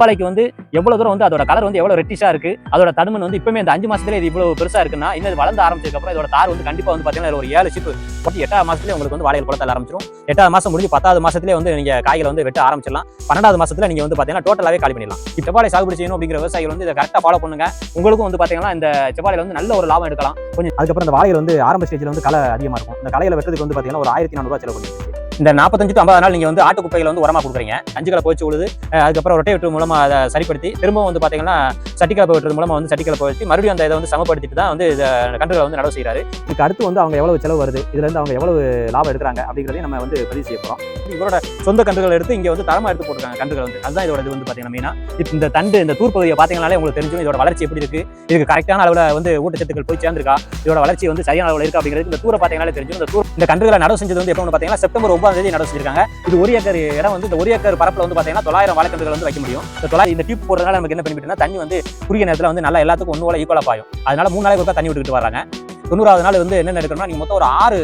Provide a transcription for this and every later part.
பப்பாளைக்கு வந்து எவ்வளவு தூரம் வந்து அதோட கலர் வந்து எவ்வளவு ரெட்டிஷா இருக்கு? அதோட தடுமன் வந்து இப்பவுமே இந்த அஞ்சு மாசத்துல இது இவ்வளவு பெருசா இருக்குன்னா இன்னும் இது வளர்ந்து ஆரம்பிச்சதுக்கப்புறம் இதோட தார் வந்து கண்டிப்பா வந்து பாத்தீங்கன்னா ஒரு ஏழு சிப்பு போட்டு எட்டாவது மாசத்துல உங்களுக்கு வந்து வாழைகள் குளத்தால் ஆரம்பிச்சிடும் எட்டாவது மாசம் முடிஞ்சு பத்தாவது மாசத்துல வந்து நீங்க காய்களை வந்து வெட்ட ஆரம்பிச்சிடலாம். பன்னெண்டாவது மாசத்துல நீங்க வந்து பாத்தீங்கன்னா டோட்டலாவே காலி பண்ணிடலாம். இப்போ செவ்வாழை சாகுபடி செய்யணும் அப்படிங்கிற விவசாயிகள் வந்து இதை கரெக்டா ஃபாலோ பண்ணுங்க. உங்களுக்கும் வந்து பாத்தீங்கன்னா இந்த செவ்வாழையில வந்து நல்ல ஒரு லாபம் எடுக்கலாம். கொஞ்சம் அதுக்கப்புறம் இந்த வாழைகள் வந்து ஆரம்ப ஸ்டேஜ்ல வந்து கலை அதிகமா இருக்கும். இந்த கலையில் வெட்டுறதுக்கு வந்து பாத்தீங்கன்னா ஒரு ஆயிரத்தி நானூறு செலவு பண்ணி இந்த நாற்பத்தஞ்சு டு ஐம்பது நாள் நீங்க வந்து ஆட்டு குப்பைகளை வந்து உரமா கொடுக்குறீங்க. அஞ்சுகளை போச்சு உழுது அதுக்கப்புறம் அதுக்கப்புறம் வெட்டு மூலமா அதை சரிப்படுத்தி திரும்பவும் வந்து பாத்தீங்கன்னா சட்டிக்கலை வெட்டுறது மூலமா வந்து சட்டிக்கலை போச்சு மறுபடியும் அந்த இதை வந்து சமப்படுத்திட்டு தான் வந்து இதை கன்றுகளை வந்து நடவு செய்கிறாரு இதுக்கு அடுத்து வந்து அவங்க எவ்வளவு செலவு வருது இதுல இருந்து அவங்க எவ்வளவு லாபம் எடுக்கிறாங்க அப்படிங்கிறதையும் நம்ம வந்து பதிவு செய்ய போறோம். இவரோட சொந்த கன்றுகள் எடுத்து இங்க வந்து தரமா எடுத்து போட்டுருக்காங்க கன்றுகள் வந்து. அதுதான் இதோட இது வந்து பாத்தீங்கன்னா மெயினா இப்போ இந்த தண்டு இந்த தூர் பகுதியை பாத்தீங்கன்னாலே உங்களுக்கு தெரிஞ்சும் இதோட வளர்ச்சி எப்படி இருக்கு இதுக்கு கரெக்டான அளவுல வந்து ஊட்டச்சத்துக்கள் போய் சேர்ந்திருக்கா இதோட வளர்ச்சி வந்து சரியான அளவில் இருக்கு அப்படிங்கிறது இந்த தூரை பாத்தீங்கன்னாலே தெரிஞ்சும். இந்த தூர் இந்த கன்றுகளை நடவு செஞ்சது வந்து எப்போ பாத்தீங்கன்னா செப்டம்பர் ஒன்பதாம் தேதி நட செஞ்சிருக்காங்க. இது ஒரு ஏக்கர் இடம் வந்து இந்த ஒரு ஏக்கர் பரப்புல வந்து பாத்தீங்கன்னா தொள்ளாயிரம் வாழைக்கன்றுகள் வந்து வைக்க முடியும். இந்த தொள்ளாயிரம் இந்த டியூப் போடுறதுனால நமக்கு என்ன பெனிஃபிட்னா தண்ணி வந்து குறுகிய நேரத்தில் வந்து நல்லா எல்லாத்துக்கும் ஒன்று போல ஈக்குவலாக பாயும். அதனால மூணு நாளைக்கு ஒருக்கா தண்ணி விட்டுக்கிட்டு வராங்க தொண்ணூறாவது நாள் வந்து என்னென்ன எடுக்கணும்னா நீங்க மொத்தம் ஒரு ஆறு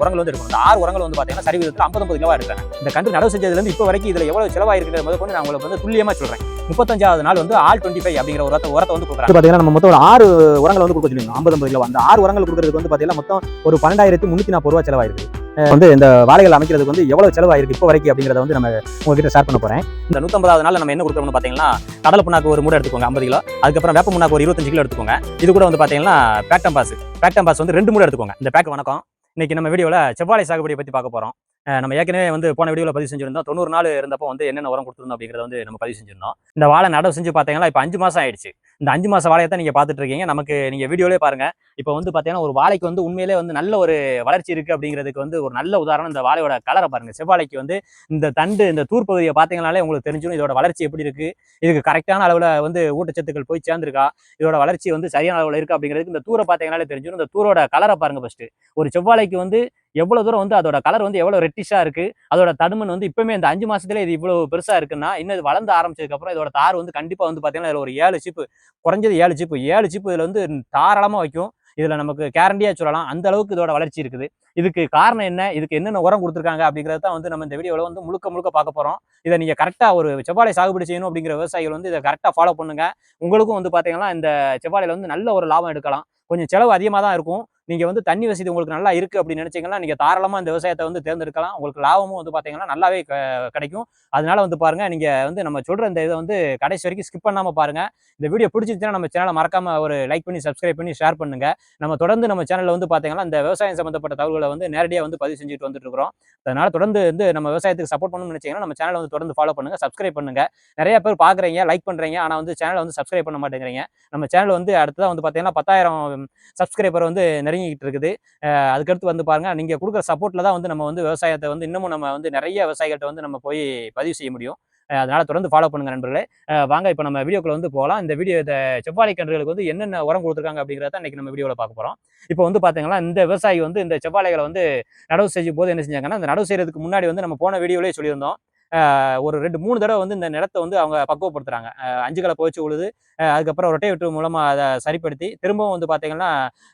உரங்கள் வந்து எடுக்கணும். இந்த ஆறு உரங்கள் வந்து பாத்தீங்கன்னா சரி விதத்தில் ஐம்பது ஐம்பது கிலோவா எடுக்கிறாங்க. இந்த கன்று நடவு செஞ்சதுலேருந்து இப்போ வரைக்கும் இதுல எவ்வளவு செலவாயிருக்கிறது முதல் கொண்டு நான் உங்களுக்கு வந்து துல்லியமா சொல்றேன். முப்பத்தஞ்சாவது நாள் வந்து ஆல் டுவெண்ட்டி ஃபைவ் அப்படிங்கிற ஒரு உரத்தை வந்து கொடுக்குறாங்க. பாத்தீங்கன்னா நம்ம மொத்தம் ஒரு ஆறு உரங்கள் வந்து கொடுக்க சொல்லியிருந்தோம். ஐம்பது ஐம்பது கிலோ அந்த ஆறு உரங்கள் கொடுக்கறதுக்கு வந்து பாத்தீங்கன்னா மொத்தம் ஒரு பன்னெண்டாயிரத்தி முன்னூத்தி நாற்பது ரூபா செலவாயிருக்கு. வந்து இந்த வாழைகள் அமைக்கிறதுக்கு வந்து எவ்வளவு செலவாயிருக்கு இப்போ வரைக்கும் அப்படிங்கிறத வந்து நம்ம உங்ககிட்ட ஷேர் பண்ண போறேன். இந்த நூத்தம்பதாவது நாள் நம்ம என்ன கொடுக்குறோம்னு பாத்தீங்கன்னா கடலை புண்ணாக்கு ஒரு மூடை எடுத்துக்கோங்க ஐம்பது கிலோ. அதுக்கப்புறம் வேப்ப முன்னாக்கு ஒரு இருபத்தஞ்சு கிலோ எடுத்துக்கோங்க. இது கூட வந்து பாத்தீங்கன்னா பேக்டம் பாஸ் பேக்டம் பாஸ் வந்து ரெண்டு மூடை எடுத்துக்கோங்க. இந்த பேக் வணக்கம். இன்னைக்கு நம்ம வீடியோவில் செவ்வாழை சாகுபடியை பற்றி பார்க்க போகிறோம் நம்ம ஏற்கனவே வந்து போன வீடியோவில் பதிவு செஞ்சிருந்தோம். தொண்ணூறு நாள் இருந்தப்போ வந்து என்னென்ன உரம் கொடுத்துருந்தோம் அப்படிங்கிறத வந்து நம்ம பதிவு செஞ்சிருந்தோம். இந்த வாழை நடவு செஞ்சு பார்த்தீங்கன்னா இப்போ அஞ்சு மாதம் ஆயிடுச்சு. இந்த அஞ்சு மாதம் வாழையை தான் நீங்கள் பார்த்துட்டு இருக்கீங்க நமக்கு நீங்கள் வீடியோலே பாருங்க. இப்போ வந்து பார்த்தீங்கன்னா ஒரு வாழைக்கு வந்து உண்மையிலே வந்து நல்ல ஒரு வளர்ச்சி இருக்குது அப்படிங்கிறதுக்கு வந்து ஒரு நல்ல உதாரணம் இந்த வாழையோட கலரை பாருங்க. செவ்வாழைக்கு வந்து இந்த தண்டு இந்த தூர் பகுதியை பார்த்தீங்கனாலே உங்களுக்கு தெரிஞ்சிடும் இதோட வளர்ச்சி எப்படி இருக்குது இதுக்கு கரெக்டான அளவில் வந்து ஊட்டச்சத்துக்கள் போய் சேர்ந்துருக்கா? இதோட வளர்ச்சி வந்து சரியான அளவில் இருக்குது அப்படிங்கிறதுக்கு இந்த தூரை பார்த்தீங்கனாலே தெரிஞ்சிடும் இந்த தூரோட கலரை பாருங்க ஃபஸ்ட்டு ஒரு செவ்வாழைக்கு வந்து எவ்வளோ தூரம் வந்து அதோட கலர் வந்து எவ்வளோ ரெட்டிஷாக இருக்குது அதோட தடுமன் வந்து இப்போவுமே இந்த அஞ்சு மாதத்துல இது இவ்வளோ பெருசாக இருக்குன்னா இன்னும் இது வளர்ந்து ஆரம்பிச்சதுக்கப்புறம் இதோட தார் வந்து கண்டிப்பாக வந்து பார்த்தீங்கன்னா இதில் ஒரு ஏழு சிப்பு குறைஞ்சது ஏழு சிப்பு ஏழு சிப்பு இதில் வந்து தாராளமாக வைக்கும். இதில் நமக்கு கேரண்டியாக சொல்லலாம். அந்த அளவுக்கு இதோட வளர்ச்சி இருக்குது. இதுக்கு காரணம் என்ன? இதுக்கு என்னென்ன உரம் கொடுத்துருக்காங்க அப்படிங்கிறத தான் வந்து நம்ம இந்த வீடியோவில் வந்து முழுக்க முழுக்க பார்க்க போகிறோம் இதை நீங்கள் கரெக்டாக ஒரு செவ்வாழை சாகுபடி செய்யணும் அப்படிங்கிற விவசாயிகள் வந்து இதை கரெக்டாக ஃபாலோ பண்ணுங்க. உங்களுக்கும் வந்து பார்த்தீங்கன்னா இந்த செவ்வாழையில் வந்து நல்ல ஒரு லாபம் எடுக்கலாம். கொஞ்சம் செலவு அதிகமாக தான் இருக்கும். நீங்கள் வந்து தண்ணி வசதி உங்களுக்கு நல்லா இருக்குது அப்படின்னு நினச்சிங்கன்னா நீங்கள் தாராளமாக இந்த விவசாயத்தை வந்து தேர்ந்தெடுக்கலாம். உங்களுக்கு லாபமும் வந்து பார்த்தீங்கன்னா நல்லாவே கிடைக்கும். அதனால வந்து பாருங்கள் நீங்கள் வந்து நம்ம சொல்கிற இந்த இதை வந்து கடைசி வரைக்கும் ஸ்கிப் பண்ணாமல் பாருங்க. இந்த வீடியோ பிடிச்சிருச்சுன்னா நம்ம சேனலை மறக்காம ஒரு லைக் பண்ணி சப்ஸ்கிரைப் பண்ணி ஷேர் பண்ணுங்க. நம்ம தொடர்ந்து நம்ம சேனலில் வந்து பார்த்தீங்கன்னா இந்த விவசாயம் சம்மந்தப்பட்ட தகவல்களை வந்து நேரடியாக வந்து பதிவு செஞ்சுட்டு வந்துட்டு இருக்கிறோம் அதனால் தொடர்ந்து வந்து நம்ம விவசாயத்துக்கு சப்போர்ட் பண்ணணும்னு நினைச்சீங்கன்னா நம்ம சேனலை வந்து தொடர்ந்து ஃபாலோ பண்ணுங்க சப்ஸ்கிரைப் பண்ணுங்கள் நிறைய பேர் பார்க்குறீங்க லைக் பண்ணுறீங்க ஆனால் வந்து சேனலை வந்து சப்ஸ்கிரைப் பண்ண மாட்டேங்கிறீங்க. நம்ம சேனல் வந்து அடுத்ததான் வந்து பார்த்தீங்கன்னா பத்தாயிரம் சப்ஸ்கிரைபர் வந்து நிறைய தொடங்கிக்கிட்டு இருக்குது. அதுக்கடுத்து வந்து பாருங்க நீங்க கொடுக்குற சப்போர்ட்ல தான் வந்து நம்ம வந்து விவசாயத்தை வந்து இன்னமும் நம்ம வந்து நிறைய விவசாயிகள்கிட்ட வந்து நம்ம போய் பதிவு செய்ய முடியும். அதனால தொடர்ந்து ஃபாலோ பண்ணுங்க நண்பர்களே. வாங்க இப்போ நம்ம வீடியோக்குள்ள வந்து போகலாம். இந்த வீடியோ இந்த செவ்வாழை கன்றுகளுக்கு வந்து என்னென்ன உரம் கொடுத்துருக்காங்க அப்படிங்கிறத இன்னைக்கு நம்ம வீடியோவில் பார்க்க போறோம். இப்போ வந்து பாத்தீங்கன்னா இந்த விவசாயி வந்து இந்த செவ்வாழைகளை வந்து நடவு செய்யும் போது என்ன செஞ்சாங்கன்னா அந்த நடவு செய்யறதுக்கு முன்னாடி வந்து நம்ம போன வீடியோலேயே சொல்லியிருந்தோம். ஒரு ரெண்டு மூணு தடவை வந்து இந்த நிலத்தை வந்து அவங்க பக்குவப்படுத்துறாங்க. அஞ்சு கலப்பை வச்சு உழுது அதுக்கப்புறம் ரொட்டை வெட்டு மூலமா அதை சரிப்படுத்தி திரும்பவும் வந்து பாத்தீங்கன்னா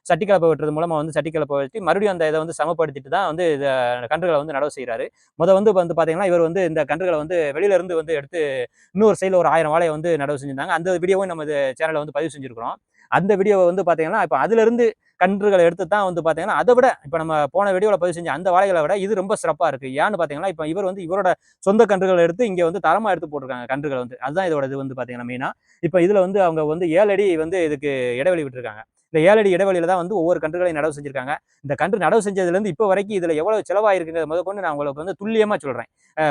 சட்டி கலப்பை வெட்டுறது மூலமா வந்து சட்டி கலப்பை வச்சு மறுபடியும் அந்த இதை வந்து சமப்படுத்திட்டு தான் வந்து இதை கன்றுகளை வந்து நடவு செய்கிறாரு முத வந்து வந்து பாத்தீங்கன்னா இவர் வந்து இந்த கன்றுகளை வந்து வெளியில இருந்து வந்து எடுத்து இன்னொரு சைடில் ஒரு ஆயிரம் வாழையை வந்து நடவு செஞ்சிருந்தாங்க. அந்த வீடியோவும் நம்ம சேனலில் வந்து பதிவு செஞ்சிருக்கிறோம். அந்த வீடியோவை வந்து பாத்தீங்கன்னா இப்போ அதுல இருந்து கன்றுகளை எடுத்து தான் வந்து பார்த்தீங்கன்னா அதை விட இப்போ நம்ம போன வீடியோவில் பதிவு செஞ்ச அந்த வாழைகளை விட இது ரொம்ப சிறப்பாக இருக்கு. ஏன்னு பார்த்தீங்கன்னா இப்போ இவர் வந்து இவரோட சொந்த கன்றுகளை எடுத்து இங்கே வந்து தரமாக எடுத்து போட்டிருக்காங்க கன்றுகள் வந்து. அதுதான் இதோட இது வந்து பார்த்தீங்கன்னா மெயினாக இப்போ இதில் வந்து அவங்க வந்து ஏழடி வந்து இதுக்கு இடைவெளி விட்டுருக்காங்க. இந்த ஏழடி இடைவெளியில தான் வந்து ஒவ்வொரு கன்றுகளையும் நடவு செஞ்சிருக்காங்க. இந்த கன்று நடவு செஞ்சதுலேருந்து இப்போ வரைக்கும் இதில் எவ்வளோ செலவாயிருக்குங்கிறத முதல் கொண்டு நான் உங்களுக்கு வந்து துல்லியமாக சொல்கிறேன்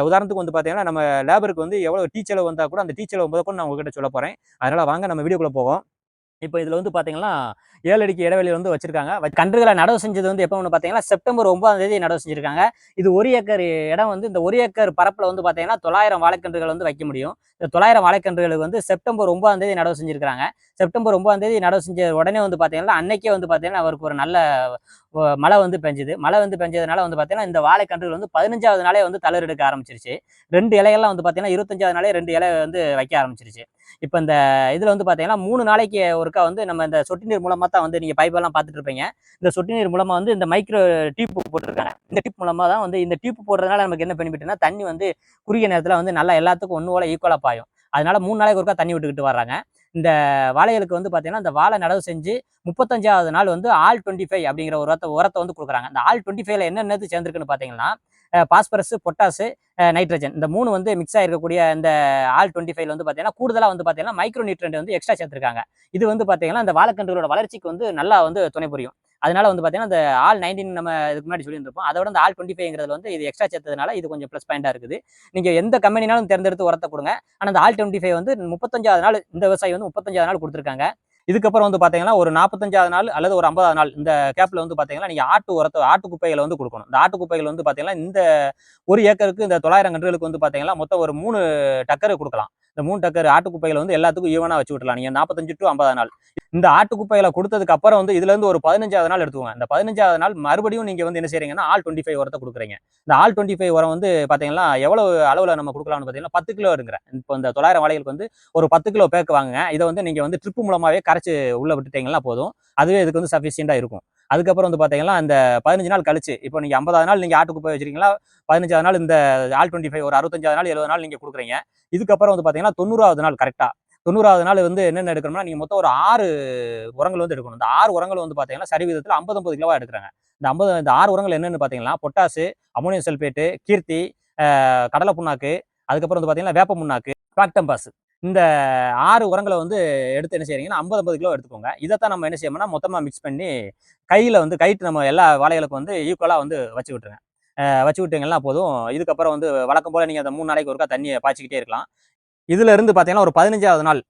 உதாரணத்துக்கு வந்து பார்த்தீங்கன்னா நம்ம லேபருக்கு வந்து எவ்வளோ டீ செலவு கூட அந்த டீ செலவு முதல் கொண்டு நான் உங்ககிட்ட சொல்ல போகிறேன் அதனால் வாங்க நம்ம வீடியோக்குள்ளே போவோம். இப்போ இதில் வந்து பார்த்தீங்கன்னா ஏழு அடிக்கு இடைவெளி வந்து வச்சிருக்காங்க. வ- கன்றுகளை நடவு செஞ்சது வந்து எப்போ பார்த்தீங்கன்னா செப்டம்பர் ஒன்பதாம் தேதி நடவு செஞ்சுருக்காங்க. இது ஒரு ஏக்கர் இடம் வந்து இந்த ஒரு ஏக்கர் பரப்பில் வந்து பார்த்தீங்கன்னா தொள்ளாயிரம் வாழைக்கன்றுகள் வந்து வைக்க முடியும். இந்த தொள்ளாயிரம் வாழைக்கன்றுகளுக்கு வந்து செப்டம்பர் ஒன்பதாம் தேதி நடவு செஞ்சுருக்காங்க செப்டம்பர் ஒன்பதாம் தேதி நடவு செஞ்ச உடனே வந்து பார்த்தீங்கன்னா அன்னைக்கே வந்து பார்த்தீங்கன்னா அவருக்கு ஒரு நல்ல மழை வந்து பெஞ்சுது. மழை வந்து பெஞ்சதுனால வந்து பார்த்தீங்கன்னா இந்த வாழைக்கன்றுகள் வந்து பதினஞ்சாவது நாளே வந்து தளர் எடுக்க ஆரம்பிச்சிருச்சு. ரெண்டு இலையெல்லாம் வந்து பார்த்தீங்கன்னா இருபத்தஞ்சாவது நாளே ரெண்டு இலை வந்து வைக்க ஆரம்பிச்சிருச்சு. இப்போ இந்த இதில் வந்து பார்த்தீங்கன்னா மூணு நாளைக்கு ஒருக்கா வந்து நம்ம இந்த சொட்டு நீர் மூலமாக தான் வந்து நீங்கள் பைப்பெல்லாம் பார்த்துட்டு இருப்பீங்க. இந்த சொட்டு நீர் மூலமாக வந்து இந்த மைக்ரோ டியூப் போட்டிருக்காங்க. இந்த டியூப் மூலமாக தான் வந்து இந்த டியூப் போடுறதுனால நமக்கு என்ன பெனிஃபிட்னா தண்ணி வந்து குறுகிய நேரத்தில் வந்து நல்லா எல்லாத்துக்கும் ஒன்று போல ஈக்குவலாக பாயும். அதனால மூணு நாளைக்கு ஒருக்கா தண்ணி விட்டுக்கிட்டு வர்றாங்க. இந்த வாழைகளுக்கு வந்து பார்த்தீங்கன்னா இந்த வாழை நடவு செஞ்சு முப்பத்தஞ்சாவது நாள் வந்து ஆல் டுவெண்ட்டி ஃபைவ் அப்படிங்கிற ஒரு உரத்தை உரத்தை வந்து கொடுக்குறாங்க. அந்த ஆல் டுவெண்ட்டி ஃபைவ்ல என்னென்னது சேர்ந்துருக்குன்னு பார்த்தீங்கன்னா பாஸ்பரஸ் பொட்டாசு நைட்ரஜன். இந்த மூணு வந்து மிக்ஸ் ஆகிருக்கக்கூடிய இந்த ஆல் டுவெண்ட்டி ஃபைவ்ல வந்து பார்த்தீங்கன்னா கூடுதலாக வந்து பார்த்தீங்கன்னா மைக்ரோ நியூட்ரண்ட் வந்து எக்ஸ்ட்ரா சேர்த்துருக்காங்க. இது வந்து பார்த்தீங்கன்னா இந்த வாழைக்கன்றுகளோட வளர்ச்சிக்கு வந்து நல்லா வந்து துணை புரியும். அதனால வந்து பார்த்தீங்கன்னா இந்த ஆல் நைன்டீன் நம்ம இதுக்கு முன்னாடி சொல்லியிருந்திருப்போம். அதோட இந்த ஆல் டுவெண்ட்டி ஃபைவ்ங்கிறது வந்து இது எக்ஸ்ட்ரா சேர்த்ததுனால இது கொஞ்சம் ப்ளஸ் பாயிண்டாக இருக்குது. நீங்கள் எந்த கம்பெனினாலும் தேர்ந்தெடுத்து உரத்தை கொடுங்க. ஆனால் அந்த ஆல் டுவெண்ட்டி ஃபைவ் வந்து முப்பத்தஞ்சாவது நாள் இந்த விவசாயி வந்து முப்பத்தஞ்சாவது நாள் கொடுத்துருக்காங்க. இதுக்கப்புறம் வந்து பார்த்தீங்கன்னா ஒரு நாற்பத்தஞ்சாவது நாள் அல்லது ஒரு ஐம்பதாவது நாள் இந்த கேப்பில் வந்து பார்த்தீங்கன்னா நீங்கள் ஆட்டு உரத்தை ஆட்டு குப்பைகளை வந்து கொடுக்கணும். இந்த ஆட்டு குப்பைகள் வந்து பார்த்தீங்கன்னா இந்த ஒரு ஏக்கருக்கு இந்த தொள்ளாயிரம் கன்றுகளுக்கு வந்து பார்த்தீங்கன்னா மொத்தம் ஒரு மூணு டக்கர் கொடுக்கலாம். இந்த மூணு டக்கர் ஆட்டு குப்பைகளை வந்து எல்லாத்துக்கும் ஈவனாக வச்சு விட்டலாம் நீங்கள் நாற்பத்தஞ்சு டு ஐம்பது நாள். இந்த ஆட்டு குப்பைகளை கொடுத்ததுக்கு அப்புறம் வந்து இதுலேருந்து ஒரு பதினஞ்சாவது நாள் எடுத்துக்கோங்க. இந்த பதினஞ்சாவது நாள் மறுபடியும் நீங்கள் வந்து என்ன செய்கிறீங்கன்னா ஆல் டுவெண்ட்டி ஃபைவ் உரத்தை கொடுக்குறீங்க. இந்த ஆல் டுவெண்ட்டி ஃபைவ் உரம் வந்து பார்த்தீங்கன்னா எவ்வளோ அளவில் நம்ம கொடுக்கலாம்னு பார்த்தீங்கன்னா பத்து கிலோ இருக்கிறேன் இப்போ இந்த தொள்ளாயிரம் வாழைகளுக்கு வந்து ஒரு பத்து கிலோ பேக்கு வாங்குங்க. இதை வந்து நீங்கள் வந்து ட்ரிப்பு மூலமாகவே கரைச்சி உள்ளே விட்டுட்டீங்கன்னா போதும். அதுவே இதுக்கு வந்து சஃபிஷியண்டா இருக்கும். அதுக்கப்புறம் வந்து பார்த்தீங்கன்னா அந்த பதினஞ்சு நாள் கழிச்சு இப்போ நீங்கள் ஐம்பதாவது நாள் நீங்கள் ஆட்டுக்கு போய் வச்சிருக்கீங்களா? பதினஞ்சாவது நாள் இந்த ஆல் டுவெண்ட்டி ஃபைவ் ஒரு அறுபத்தஞ்சாவது நாள் எழுபது நாள் நீங்கள் கொடுக்குறீங்க. இதுக்கப்புறம் வந்து பார்த்தீங்கன்னா தொண்ணூறாவது நாள் கரெக்டாக தொண்ணூறாவது நாள் வந்து என்னென்ன எடுக்கணும்னா நீங்கள் மொத்தம் ஒரு ஆறு உரங்கள் வந்து எடுக்கணும். இந்த ஆறு உரங்கள் வந்து பார்த்தீங்கன்னா சரி விதத்தில் ஐம்பது ஐம்பது கிலோவாக எடுக்கிறாங்க. இந்த ஐம்பது இந்த ஆறு உரங்கள் என்னென்னு பார்த்தீங்கன்னா பொட்டாசு அமோனியம் சல்பேட்டு கீர்த்தி கடலை புண்ணாக்கு அதுக்கப்புறம் வந்து பார்த்தீங்கன்னா வேப்ப முன்னாக்கு பாக்டம்பாஸ். இந்த ஆறு உரங்களை வந்து எடுத்து என்ன செய்கிறீங்கன்னா ஐம்பது ஐம்பது கிலோ எடுத்துக்கோங்க. இதைத்தான் நம்ம என்ன செய்யணும்னா மொத்தமாக மிக்ஸ் பண்ணி கையில் வந்து கைட்டு நம்ம எல்லா வாழைகளுக்கும் வந்து ஈக்குவலாக வந்து வச்சு விட்டுருங்க. வச்சு விட்டீங்கன்னா போதும். இதுக்கப்புறம் வந்து வழக்கம் போல் நீங்கள் அந்த மூணு நாளைக்கு ஒருக்கா தண்ணியை பாய்ச்சிக்கிட்டே இருக்கலாம். இதுல இருந்து பார்த்தீங்கன்னா ஒரு பதினஞ்சாவது நாள்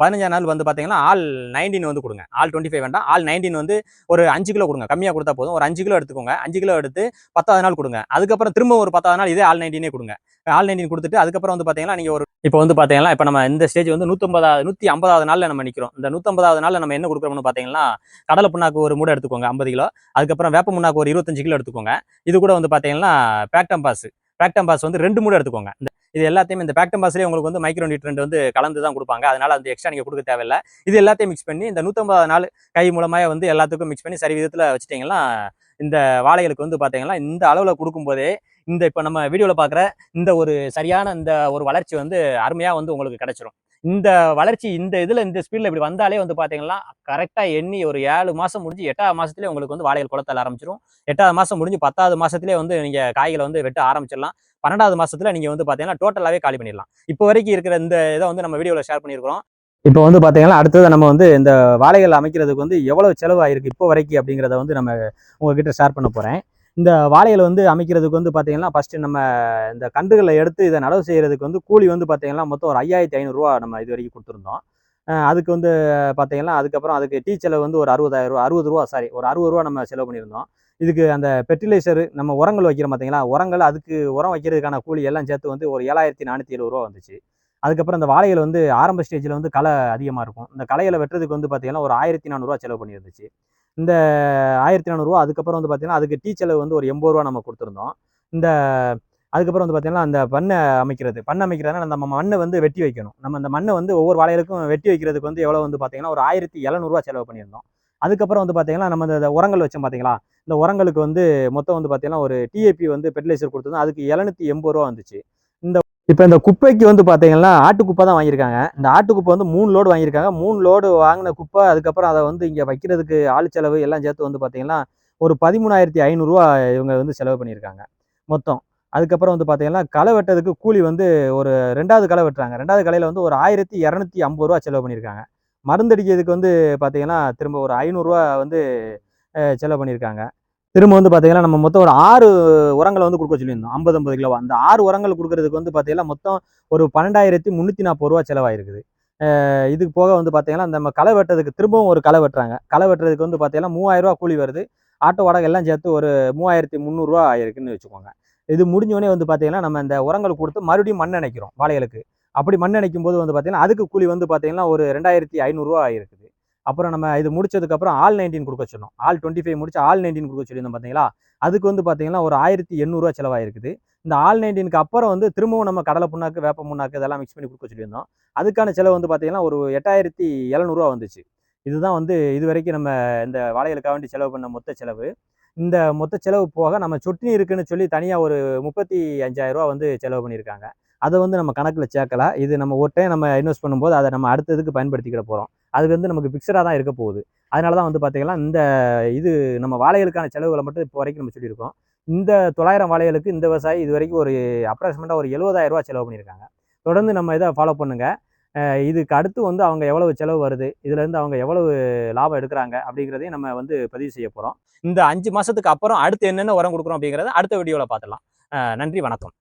பதினஞ்சாம் பதினஞ்சாவது நாள் வந்து பார்த்தீங்கன்னா ஆல் நைன்டீன் வந்து கொடுங்க. ஆல் டுவெண்ட்டி ஃபைவ் வேண்டாம். ஆல் நைன்டீன் வந்து ஒரு அஞ்சு கிலோ கொடுங்க. கம்மியாக கொடுத்தா போதும். ஒரு அஞ்சு கிலோ எடுத்துக்கோங்க. அஞ்சு கிலோ எடுத்து பத்தாவது நாள் கொடுங்க. அதுக்கப்புறம் திரும்ப ஒரு பத்தாவது நாள் இதே ஆல் நைன்டீனே கொடுங்க. ஆல் நைன்டீன் கொடுத்துட்டு அதுக்கப்புறம் வந்து பார்த்தீங்கன்னா நீங்கள் ஒரு இப்போ வந்து பார்த்தீங்கன்னா இப்போ நம்ம இந்த ஸ்டேஜ் வந்து நூற்றம்பதாவது நூற்றி ஐம்பதாவது நாளில் நம்ம நிற்கிறோம் இந்த நூற்றம்பதாவது நாளில் நம்ம என்ன கொடுக்குறோம்னு பார்த்தீங்கன்னா கடலை புண்ணாக்கு ஒரு மூடை எடுத்துக்கோங்க ஐம்பது கிலோ. அதுக்கப்புறம் வேப்ப முன்னாக்கு ஒரு இருபத்தஞ்சு கிலோ எடுத்துக்கோங்க. இது கூட வந்து பார்த்தீங்கன்னா பேக்டம்பாஸ் பேக்டம்பாஸ் வந்து ரெண்டு மூடை எடுத்துக்கோங்க. இந்த இது எல்லாத்தையும் இந்த பேக்டம்பாஸ்லேயே உங்களுக்கு வந்து மைக்ரோ நியூட்ரண்ட் வந்து கலந்து தான் கொடுப்பாங்க. அதனால் அந்த எக்ஸ்ட்ரா நீங்கள் கொடுக்க தேவையில்லை. இது எல்லாத்தையும் மிக்ஸ் பண்ணி இந்த நூற்றம்பதாவது நாள் கை மூலமாக வந்து எல்லாத்துக்கும் மிக்ஸ் பண்ணி சரி விதத்தில் வச்சுட்டிங்கன்னா இந்த வாழைகளுக்கு வந்து பார்த்தீங்கன்னா இந்த அளவில் கொடுக்கும்போதே இந்த இப்போ நம்ம வீடியோவில் பார்க்குற இந்த ஒரு சரியான இந்த ஒரு வளர்ச்சி வந்து அருமையாக வந்து உங்களுக்கு கிடைச்சிரும். இந்த வளர்ச்சி இந்த இதில் இந்த ஸ்பீடில் இப்படி வந்தாலே வந்து பார்த்தீங்கன்னா கரெக்டாக எண்ணி ஒரு ஏழு மாதம் முடிஞ்சு எட்டாவது மாதத்துலேயே உங்களுக்கு வந்து வாழைகள் குளத்தல் ஆரம்பிச்சிரும். எட்டாவது மாதம் முடிஞ்சு பத்தாவது மாதத்துலேயே வந்து நீங்கள் காய்களை வந்து வெட்ட ஆரம்பிச்சிடலாம் பன்னெண்டாவது மாதத்தில் நீங்கள் வந்து பார்த்தீங்கன்னா டோட்டலாகவே காலி பண்ணிடலாம் இப்போ வரைக்கும் இருக்கிற இந்த இதை வந்து நம்ம வீடியோவில் ஷேர் பண்ணியிருக்கிறோம் இப்போ வந்து பார்த்தீங்கன்னா அடுத்தது நம்ம வந்து இந்த வாழைகள் அமைக்கிறதுக்கு வந்து எவ்வளவு செலவு ஆயிருக்கு இப்போ வரைக்கும் அப்படிங்கிறத வந்து நம்ம உங்ககிட்ட ஷேர் பண்ண போகிறேன் இந்த வாழைகளை வந்து அமைக்கிறதுக்கு வந்து பார்த்தீங்கன்னா ஃபஸ்ட்டு நம்ம இந்த கன்றுகளை எடுத்து இதை நடவு செய்கிறதுக்கு வந்து கூலி வந்து பார்த்தீங்கன்னா மொத்தம் ஒரு ஐயாயிரத்தி ஐநூறுரூவா நம்ம இது வரைக்கும் கொடுத்துருந்தோம். அதுக்கு வந்து பார்த்தீங்கன்னா அதுக்கப்புறம் அதுக்கு டீ செலவு வந்து ஒரு அறுபதாயிரம் ரூபா அறுபது ரூபா சாரி ஒரு அறுபது ரூபா நம்ம செலவு பண்ணியிருந்தோம். இதுக்கு அந்த ஃபெர்டிலைசரு நம்ம உரங்கள் வைக்கிறோம் பார்த்தீங்களா உரங்கள் அதுக்கு உரம் வைக்கிறதுக்கான கூலி எல்லாம் சேர்த்து வந்து ஒரு ஏழாயிரத்தி நானூற்றி எழுபது ரூபா வந்துச்சு. அதுக்கப்புறம் இந்த வாழைகள் வந்து ஆரம்ப ஸ்டேஜில் வந்து களை அதிகமாக இருக்கும். இந்த களைகளை வெட்டுறதுக்கு வந்து பார்த்தீங்கன்னா ஒரு ஆயிரத்தி நானூறுரூவா செலவு பண்ணியிருந்துச்சு. இந்த ஆயிரத்தி நானூறுரூவா அதுக்கப்புறம் வந்து பார்த்தீங்கன்னா அதுக்கு டீ செலவு வந்து ஒரு எண்பது ரூபா நம்ம கொடுத்துருந்தோம். இந்த அதுக்கப்புறம் வந்து பார்த்தீங்கன்னா அந்த பண்ணை அமைக்கிறது. பண்ணை அமைக்கிறதுனா நம்ம மண்ணை வந்து வெட்டி வைக்கணும். நம்ம அந்த மண்ணை வந்து ஒவ்வொரு வாழைகளுக்கும் வெட்டி வைக்கிறதுக்கு வந்து எவ்வளோ வந்து பார்த்தீங்கன்னா ஒரு ஆயிரத்தி எழுநூறுவா செலவு பண்ணியிருந்தோம். அதுக்கப்புறம் வந்து பார்த்தீங்கன்னா நம்ம இந்த உரங்கள் வச்சோம் பார்த்தீங்களா இந்த உரங்களுக்கு வந்து மொத்தம் வந்து பார்த்தீங்கன்னா ஒரு டிஏபி வந்து ஃபெர்டிலைசர் கொடுத்துருந்தோம் அதுக்கு எழுநூத்தி எண்பது ரூபா வந்துச்சு. இந்த இப்போ இந்த குப்பைக்கு வந்து பார்த்தீங்கன்னா ஆட்டுக்குப்பை தான் வாங்கியிருக்காங்க. இந்த ஆட்டுக்குப்பை வந்து மூணு லோடு வாங்கியிருக்காங்க. மூணு லோடு வாங்கின குப்பை அதுக்கப்புறம் அதை வந்து இங்கே வைக்கிறதுக்கு ஆள் செலவு எல்லாம் சேர்த்து வந்து பார்த்தீங்கன்னா ஒரு பதிமூணாயிரத்தி ஐநூறுரூவா இவங்க வந்து செலவு பண்ணியிருக்காங்க மொத்தம். அதுக்கப்புறம் வந்து பார்த்தீங்கன்னா களை வெட்டதுக்கு கூலி வந்து ஒரு ரெண்டாவது களை வெட்டுறாங்க. ரெண்டாவது கலையில் வந்து ஒரு ஆயிரத்தி இரநூத்தி ஐம்பது ரூபா செலவு பண்ணியிருக்காங்க. மருந்தடிக்கிறதுக்கு வந்து பார்த்தீங்கன்னா திரும்ப ஒரு ஐநூறுரூவா வந்து செலவு பண்ணியிருக்காங்க. திரும்ப வந்து பார்த்தீங்கன்னா நம்ம மொத்தம் ஒரு ஆறு உரங்களை வந்து கொடுக்க சொல்லியிருந்தோம். ஐம்பது ஐம்பது கிலோ. அந்த ஆறு உரங்கள் கொடுக்கறதுக்கு வந்து பார்த்தீங்கன்னா மொத்தம் ஒரு பன்னெண்டாயிரத்தி முந்நூற்றி நாற்பது ரூபா செலவாயிருக்குது. இதுக்கு போக வந்து பார்த்தீங்கன்னா நம்ம களை வெட்டுறதுக்கு திரும்பவும் ஒரு களை வெட்டுறாங்க. களை வெட்டுறதுக்கு வந்து பார்த்தீங்கன்னா மூவாயிரம் ரூபா கூலி வருது. ஆட்டோ வாடகை எல்லாம் சேர்த்து ஒரு மூவாயிரத்தி முந்நூறுரூவா ஆயிருக்குன்னு வச்சுக்கோங்க. இது முடிஞ்சோடனே வந்து பார்த்தீங்கன்னா நம்ம இந்த உரங்கள் கொடுத்து மறுபடியும் மண் அணைக்கிறோம் வாழைகளுக்கு. அப்படி மண் அணைக்கும் போது வந்து பார்த்தீங்கன்னா அதுக்கு கூலி வந்து பார்த்தீங்கன்னா ஒரு ரெண்டாயிரத்தி ஐநூறுரூவா ஆயிருக்குது. அப்புறம் நம்ம இது முடிச்சதுக்கப்புறம் ஆல் நைன்டீன் கொடுக்க சொன்னோம். ஆல் டுவெண்ட்டி ஃபைவ் முடிச்சு ஆல் நைன்டீன் கொடுக்க சொல்லியிருந்தோம் பார்த்தீங்களா? அதுக்கு வந்து பார்த்தீங்கன்னா ஒரு ஆயிரத்தி எண்ணூறுரூவா செலவாயிருக்குது. இந்த ஆல் நைன்டீனுக்கு அப்புறம் வந்து திரும்பவும் நம்ம கடலை புண்ணாக்கு வேப்ப புண்ணாக்கு இதெல்லாம் மிக்ஸ் பண்ணி கொடுக்க சொல்லியிருந்தோம். அதுக்கான செலவு வந்து பார்த்தீங்கன்னா ஒரு எட்டாயிரத்தி எழுநூறுவா வந்துச்சு. இதுதான் வந்து இது வரைக்கும் நம்ம இந்த வாழைகளுக்காக வேண்டி செலவு பண்ண மொத்த செலவு. இந்த மொத்த செலவு போக நம்ம சொட்டினி இருக்குன்னு சொல்லி தனியாக ஒரு முப்பத்தி அஞ்சாயிரரூவா ரூபா வந்து செலவு பண்ணியிருக்காங்க. அதை வந்து நம்ம கணக்கில் சேர்க்கல. இது நம்ம ஒரு டைம் நம்ம இன்வெஸ்ட் பண்ணும்போது அதை நம்ம அடுத்ததுக்கு பயன்படுத்திக்கிட போகிறோம் அது வந்து நமக்கு ஃபிக்ஸடாக தான் இருக்க போகுது. அதனால தான் வந்து பார்த்தீங்கன்னா இந்த இது நம்ம வாழைகளுக்கான செலவுகளை மட்டும் இப்போ வரைக்கும் நம்ம சொல்லியிருக்கோம். இந்த தொள்ளாயிரம் வாழைகளுக்கு இந்த விவசாயி இது வரைக்கும் ஒரு அப்ராக்சிமேட்டாக ஒரு எழுபதாயிரம் ரூபா செலவு பண்ணியிருக்காங்க. தொடர்ந்து நம்ம இதை ஃபாலோ பண்ணுங்கள் இதுக்கு அடுத்து வந்து அவங்க எவ்வளவு செலவு வருது இதுலேருந்து அவங்க எவ்வளவு லாபம் எடுக்கிறாங்க அப்படிங்கிறதையும் நம்ம வந்து பதிவு செய்ய போகிறோம் இந்த அஞ்சு மாதத்துக்கு அப்புறம் அடுத்து என்னென்ன உரம் கொடுக்குறோம் அப்படிங்கிறத அடுத்த வீடியோவில் பார்த்துடலாம். நன்றி வணக்கம்.